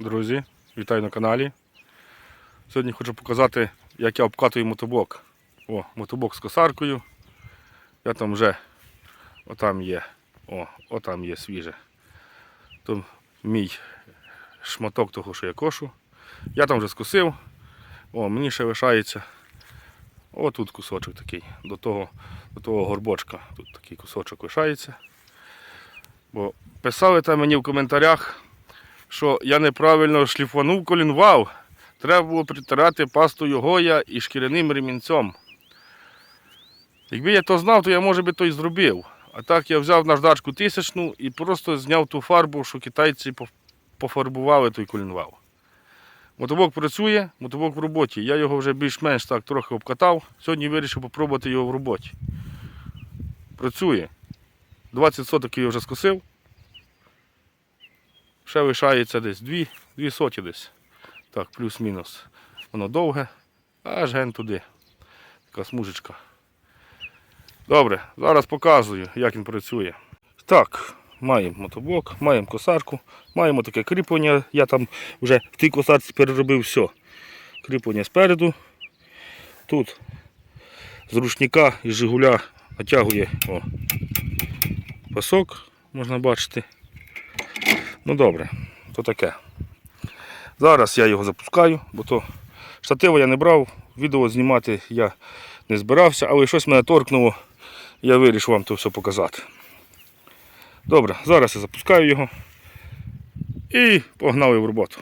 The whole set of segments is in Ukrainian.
Друзі, вітаю на каналі. Сьогодні хочу показати, як я обкатую мотоблок. О, мотоблок з косаркою. Я там вже отам є. О, отам є свіже. То мій шматок того, що я кошу. Я там вже скосив. О, мені ще лишається. О, тут кусочок такий. До того, до того горбочка. Тут такий кусочок лишається. Бо писали там мені в коментарях що я неправильно шліфанув колінвал. Треба було притирати пастою гоя і шкіряним ремінцем. Якби я то знав, то я може би то і зробив. А так я взяв наждачку тисячну і просто зняв ту фарбу, що китайці пофарбували той колінвал. Мотоблок працює, мотоблок в роботі. Я його вже більш-менш так трохи обкатав. Сьогодні вирішив спробувати його в роботі. Працює. 20 соток я вже скосив. Ще лишається десь дві, дві соті десь. Так, плюс-мінус. Воно довге, аж ген туди. Така смужечка. Добре, зараз показую, як він працює. Так, маємо мотоблок, маємо косарку, маємо таке кріплення. Я там вже в тій косарці переробив все. Кріплення спереду. Тут з рушника і Жигуля натягує о, пасок, можна бачити. Ну добре, то таке. Зараз я його запускаю, бо то штатива я не брав, відео знімати я не збирався, але щось мене торкнуло, я вирішив вам то все показати. Добре, зараз я запускаю його і погнали в роботу.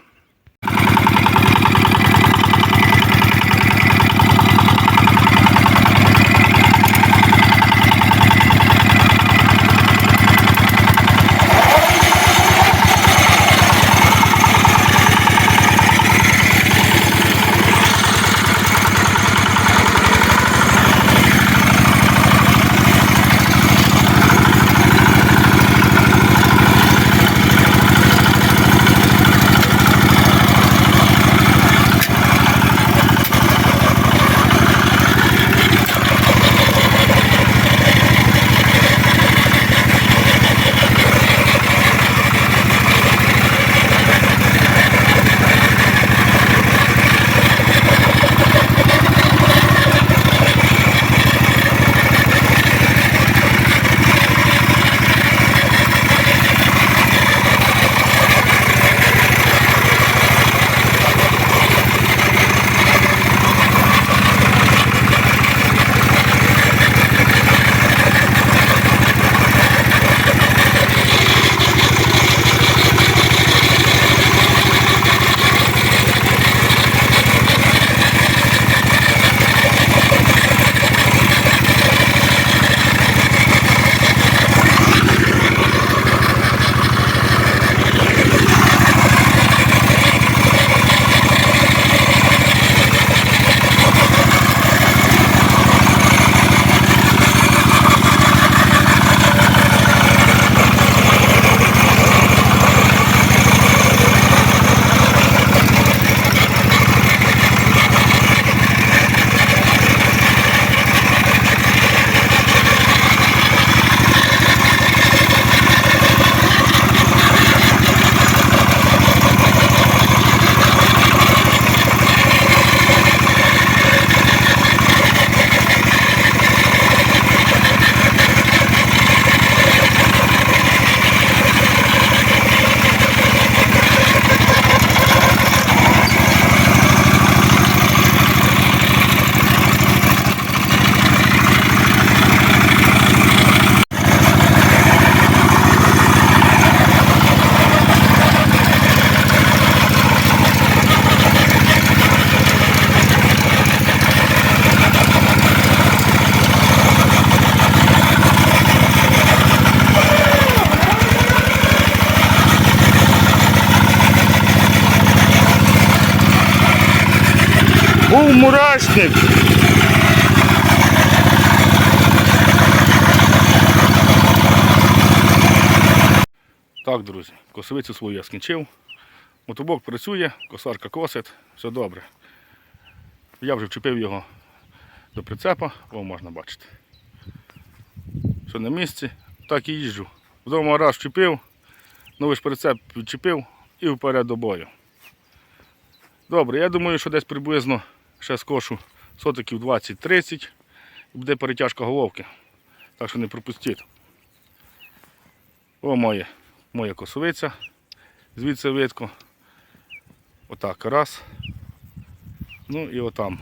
Був мурашник. Так, друзі, косовицю свою я скінчив. Мотоблок працює, косарка косить, все добре. Я вже вчепив його до прицепа, о, можна бачити. Все на місці, так і їжджу. Вдома раз вчепив, новий ж прицеп відчепив і вперед до бою. Добре, я думаю, що десь приблизно ще скошу сотиків 20-30 і буде перетяжка головки. Так що не пропустіть. О, моє, моя косовиця. Звідси видко. Отак раз. Ну і отам.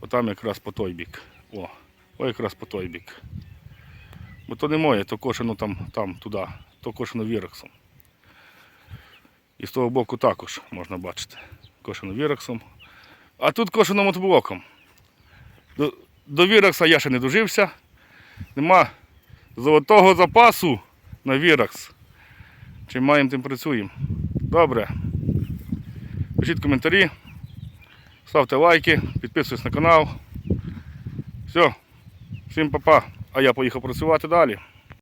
Отам якраз по той бік. О, о якраз по той бік. Бо то не моє, то кошено там, там туди, то кошено вірексом. І з того боку також можна бачити. Кошено вірексом. А тут кошено мотоблоком. До, до вірекса я ще не дожився. Нема золотого запасу на вірекс. Чим маємо, тим працюємо. Добре. Пишіть коментарі, ставте лайки, підписуйтесь на канал. Все, всім па-па. А я поїхав працювати далі.